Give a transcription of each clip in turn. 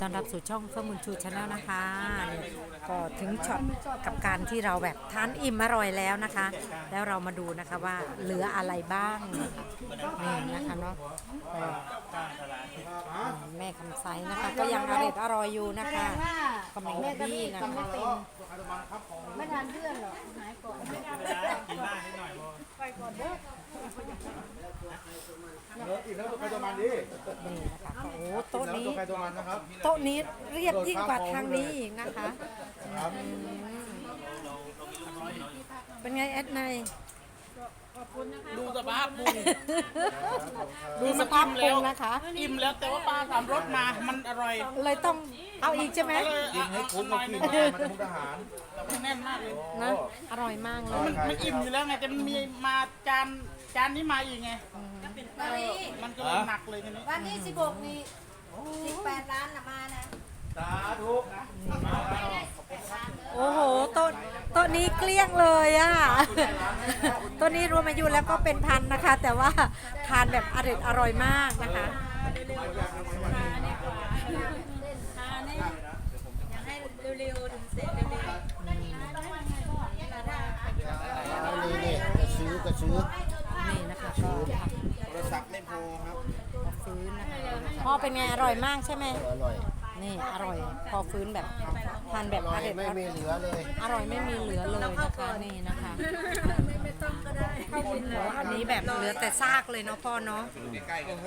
ต้อนรับสู่ช่องเฟื่องบุญชูชาแนลนะคะเนี่ยก็ถึงช็อตกับการที่เราแบบทานอิ่มอร่อยแล้วนะคะ แล้วเรามาดูนะคะว่าเหลืออะไรบ้างนี่นะคะเนาะเออแม่คำไซนะคะ ก็ยังอร่อยอร่อยอยู่นะคะว่าก็แมงแม่กะก็บี้พี่นะทำไม่คะ เป็นไม่ทานเพื่อนหรอกหายก่อนอีกแล้วตัวใครตัวมันดินี่นะคะก็โอ้โต๊ะแล้วนี้ ตัวใครตัวมันนะครับโต๊ะนี้เรียบยิ่งกว่าทางนี้อีกนะคะครับเป็นไงแอดไนดูสภาพบุญดูสภาพปรุงนะคะ อิ่มแล้วแต่ว่าปลาสามรสมา มันอร่อย เลยต้องเอาอีกใช่ไหมก็เลยกินให้เอาคุ้มหน่กัอบยหกินึนงมามันมุกทหารแน่นมากเลยนะอร่อยมากเลยมันมันอิ่มอยู่แล้วไงแต่มันมีมาจาน จานนี้มาอีกไงวันนี้มันก็เลยหนักเลยทีนี้วันนี้สิบหกนี่สิบแปดล้านน่ะมานะสาธุนะโอ้โหโต๊ะโต๊ะนี้เกลี้ยงเลยอะโต๊ะนี้รวมอายุแล้วก็เป็นพันนะคะ แต่ว่าทานแบบอร่อยอร่อยมากนะคะนี่นี่กระซื้อกระซื้อนี่นะคะ ก็โทรศัพท์ไม่พอครับฟื้นนะคะพ่อเป็นไงอร่อยมากใช่ไหม อร่อยนี่อร่อยพอฟื้นแบบทานแบบออร่อยร่อยไม่มีเหลือเลยอร่อยไม่มีเหลือเลยนะคะนี่นะคะอันนี้แบบเหลือแต่ซากเลยเนาะพ่อเนาะโอ้โห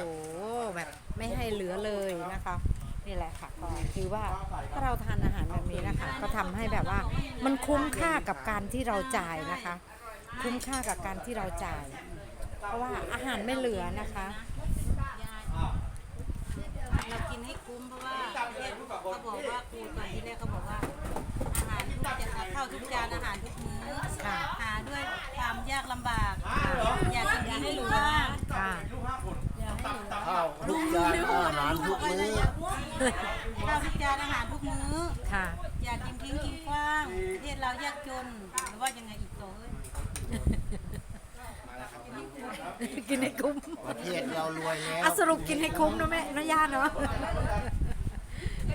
แบบไม่ให้เหลือเลยนะคะ นี่แหละค่ะก็คือว่าถ้าเราทานอาหารแบบนี้นะคะ ก็ทำให้แบบว่ามันคุ้มค่ากับการที่เราจ่ายนะคะ คุ้มค่ากับการที่เราจ่าย เพราะว่าอาหารไม่เหลือนะคะ เรากินให้คุ้มเพราะว่าเขาบอกว่าครูตอนที่แรกเขาบอกว่า อาหารทุกจานเข้าทุกจานอาหารทุกมื้อค่ะหาด้วยความยากลำบากอยากกินให้เหลือค่ะ ข้าวทุกจานอาหารทุกมื้อข้าวทุกจานอาหารทุกมื้อ ค่ะ อยากกินทิ้งกินกว้างประเทศเรายากจนหรือว่ายังไงอีกโตเอ้ย กินให้คุ้มประเทศเรารวยแล้วอะสรุปกินให้คุ้มนะแม่นะย่าเนาะ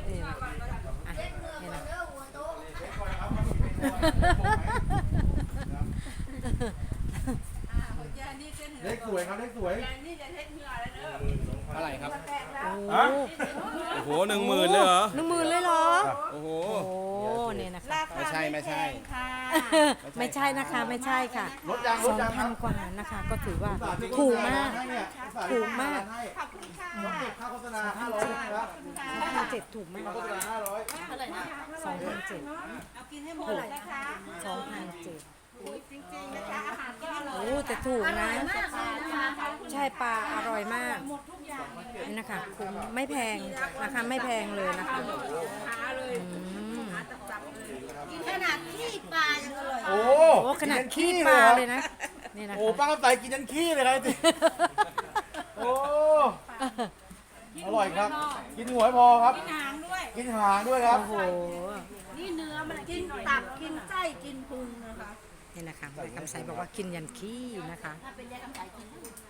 นี่อะนี่นะเลขสวยครับเลขสวยอะไรครับฮะโอ้โหหนึ่งหมื่นเลยเหรอ หนึ่งหมื่นเลยเหรอ โอ้โห โอ้ เนี่ยนะคะไม่ใช่ไม่ใช่ไม่ใช่นะคะไม่ใช่ค่ะรถยางรสถองยางคพัรันบกว่านะคะ ก็ถือว่าถูกมาก ถูกมากค่าโฆษณาห้าร้อยนะครับสองพันเจ็ดถูกมากโฆษณาห้าร้อยสองพันเจ็ดเอากินให้หมดนะคะสองพันเจ็ดโอ้แต่ถูกนะ ใช่ปลาอร่อยมากนี่นะคะคุ้มไม่แพงนะคะไม่แพงเลยนะคะอืม ขนาดที่ปลายังอร่อย โอ้โอ้ขนาดขี้ปลาเลยนะนี่นะโอ้คะป้าก็ใส่กินยันขี้เลยครับโอ้อร่อยครับ กินหัวให้พอครับ หางด้วย กินหางด้วยครับ โอ้โหนี่เนื้อมันกินตับ กินไส้ กินพุงนะคะ นี่นะคะแม่คำใสบอกว่ากินยันขี้นะคะ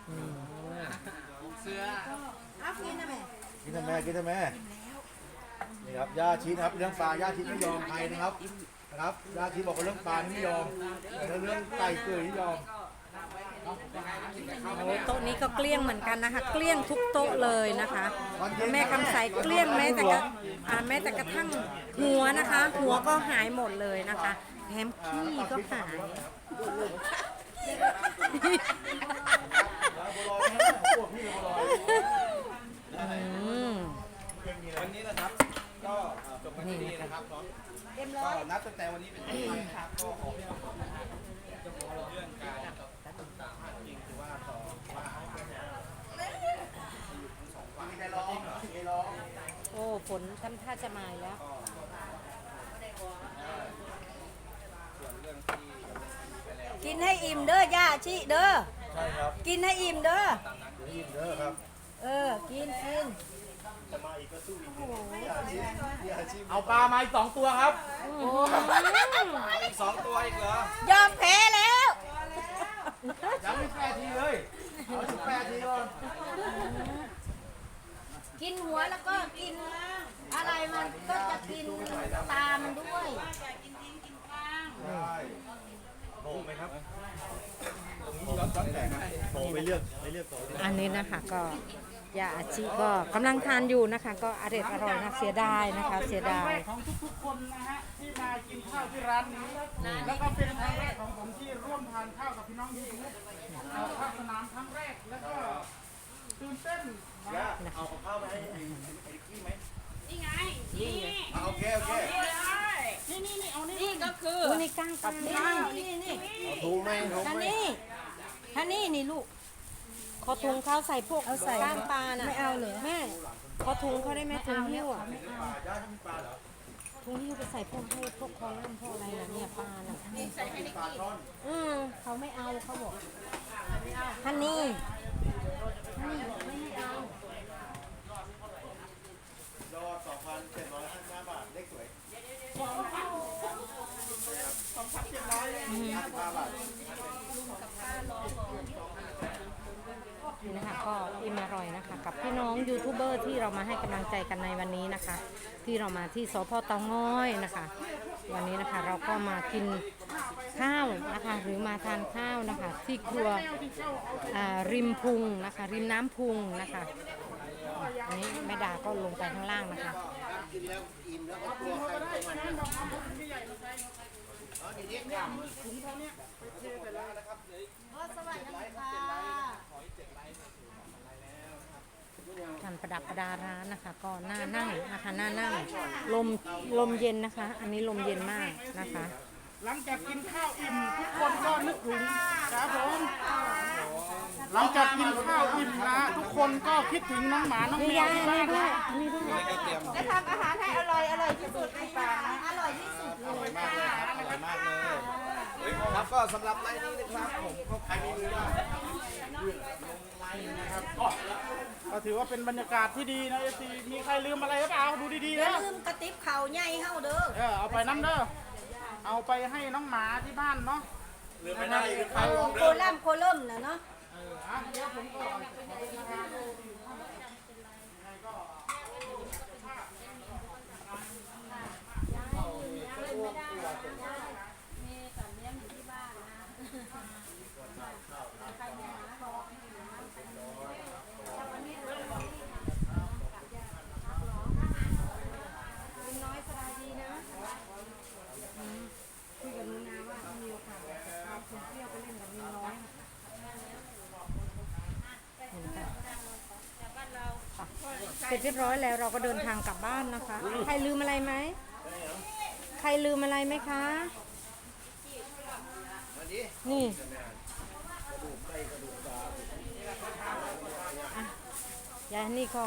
อืมเอากินนะแม่กินทำแม่กินทำแม่นี่ครับย่าชีนะครับเรื่องปลาย่าชีไม่ยอมใครนะครับ นะครับย่าชีบอกว่าเรื่องปลานี่ไม่ยอม แต่เรื่องไก่เกลือนี่ยอมโอ้โต๊ะนี้ก็เกลี้ยงเหมือนกันนะคะ เกลี้ยงทุกโต๊ะเลยนะคะ แม่คำใสเกลี้ยงแม้แต่กระอ่าแม้แต่กระทั่งหัวนะคะ หัวก็หายหมดเลยนะคะแถมขี้ก็หาย อืม วันนี้นะครับ ก็จบวันนี้นะครับ เนาะก็นับตั้งแต่วันนี้เป็นต้นไปครับก็ขอให้ทุกคนนะครับเรื่องการตัดต่างๆจริงคือว่าต่อว่าโอ้ฝนทำท่าจะมาอีกแล้วกินให้อิ่มเด้อย่าชิเด้อใช่ครับกินให้อิ่มเด้อเดี๋ยวอิ่มเด้อครับ เออ กินกิน เอาปลามาอีกสองตัวครับ อีกสองตัวอีกเหรอยอมแพ้แล้ว ยังไม่แปดทีเลยเอาสิบแปดทีก่อนกินหัวแล้วก็กินอะไรมันก็จะกินตามันด้วยโตไหมครับย้อนแตกโตไปเลือกไปเลือกโตอันนี้นะคะก็ ยาอาชิก็กำลังทานอยู่นะคะ ก็อร่อยอร่อยนะเสียดายนะคะ เสียดายของทุกๆคนนะฮะที่มากินข้าวที่ร้านนี้แล้วก็เป็นครั้งแรกของผมที่ร่วมทานข้าวกับพี่น้องยูทูบออกภาคสนามครั้งแรกแล้วก็ตื่นเต้นนะฮะเอากับข้าวมาให้ไอ้ไอ้กี้ไหมนี่ไงนี่อะโอเคโอเคนี่นี่นี่เอานี่นี่ก็คืออุ้ยนี่ก้างปลานี่นี่นี่ถูกไหมถูกท่าไหมนี่ท่านี่นี่ลูก ขอถุงเขาใส่พวกก้างปลาน่ะไม่เอาเลยแม่ขอถุงเขาได้ไหมถุงหิ้วอะถุงหิ้วไปใส่พวกให้พวกคอลัมน์พวกอะไรนะเนี่ยปลาน่ะอืมเขาไม่เอาเขาบอกท่านนี่ยอดสองพันเจ็ดร้อยห้าสิบห้าบาทเลขสวยสองพันเจ็ดร้อยห้าสิบห้าบาท นี่นะคะก็อิ่มอร่อยนะ คะกับพี่น้องยูทูบเบอร์ที่เรามาให้กำลังใจกันในวันนี้นะคะ ที่เรามาที่สพเตางอยนะคะ วันนี้นะคะเราก็มากินข้าวนะคะ หรือมาทานข้าวนะคะ ที่ครัวริมพุงนะคะ ริมน้ำพุงนะคะอันนี้แม่ดาก็ลงไปข้างล่างนะคะกินแล้วอิ่มแล้ว ก็กลัวใครจะมาการประดับประดาร้านนะคะ ก็หน้านั่งนะคะหน้านั่งลมลมเย็นนะคะ อันนี้ลมเย็นมากนะคะ หลังจากกินข้าวอิ่มทุกคนก็นึกถึงครับผมหลังจากกินข้าวอิ่มนะทุกคนก็คิดถึงน้องหมาน้องนี่แมยาที่วอันนี้บ้านด้วยอันนี้ด้วยจะทำอาหารให้อร่อยอร่อยที่สุดในป่าอร่อยที่สุดเลยมากเลยครับอร่อยมากเลยครับก็สำหรับไลน์นี้นะครับผมก็ใครไม่รู้ว่า ก็ถือว่าเป็นบรรยากาศที่ดีนะเอซีมีใครลืมอะไรหรือเปล่าดูดีๆอย่านะลืมกระติบเข่าใหญ่เฮาเด้อเออเอาไปน้ำเด้อเอาไปให้น้องหมาที่บ้านเนาะหรือไม่ได้หรือใครเอาลงโคเด้อ ล่ำโคล่มนะเนาะ เอออะเดี๋ยวผมก็คุยกับนุนาว่าถ้ามีโอกาสเอาคนเที่ยวไปเล่นกับมีน้อยเห็นค่ะ เสร็จเรียบร้อยแล้วเราก็เดินทางกลับบ้านนะคะ ใครลืมอะไรไหม ใครลืมอะไรไหมคะ นี่อะยายนี่ก็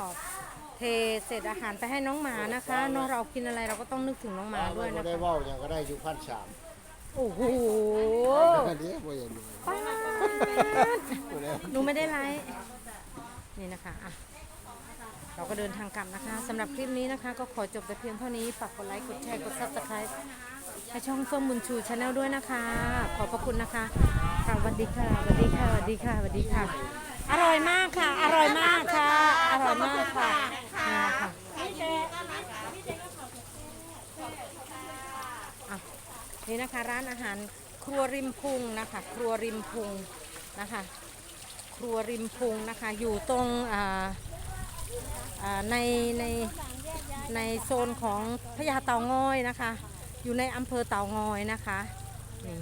เทเศษอาหารไปให้น้องหมานะคะเน้องเรากินอะไรเราก็ต้องนึกถึงน้องหมาด้วยก็นะได้คะเว่าอย่างก็ได้อยู่พันสามโอ้โหอันนี้บ่อย่างนี้ป้าดหนูไม่ได้ไลฟ์นี่นะคะอะ เราก็เดินทางกลับนะคะสำหรับคลิปนี้นะคะ ก็ขอจบแต่เพียงเท่านี้ฝากกดไลค์กดแชร์กดซับสไครต์ให้ช่องเฟื่องบุญชูชาแนลด้วยนะคะ ขอบพระคุณนะคะค่ะสวัสดีค่ะสวัสดีค่ะสวัสดีค่ะสวัสดีค่ะ อร่อยมากค่ะ อร่อยมากค่ะ อร่อยมากค่ะนี่นะคะอะนี่นะคะ ร้านอาหารครัวริมพุงนะคะ ครัวริมพุงนะคะ ครัวริมพุงนะคะ อยู่ตรงอ่า ในในในโซนของพญาเต่างอยนะคะ อยู่ในอำเภอเต่างอยนะคะนี่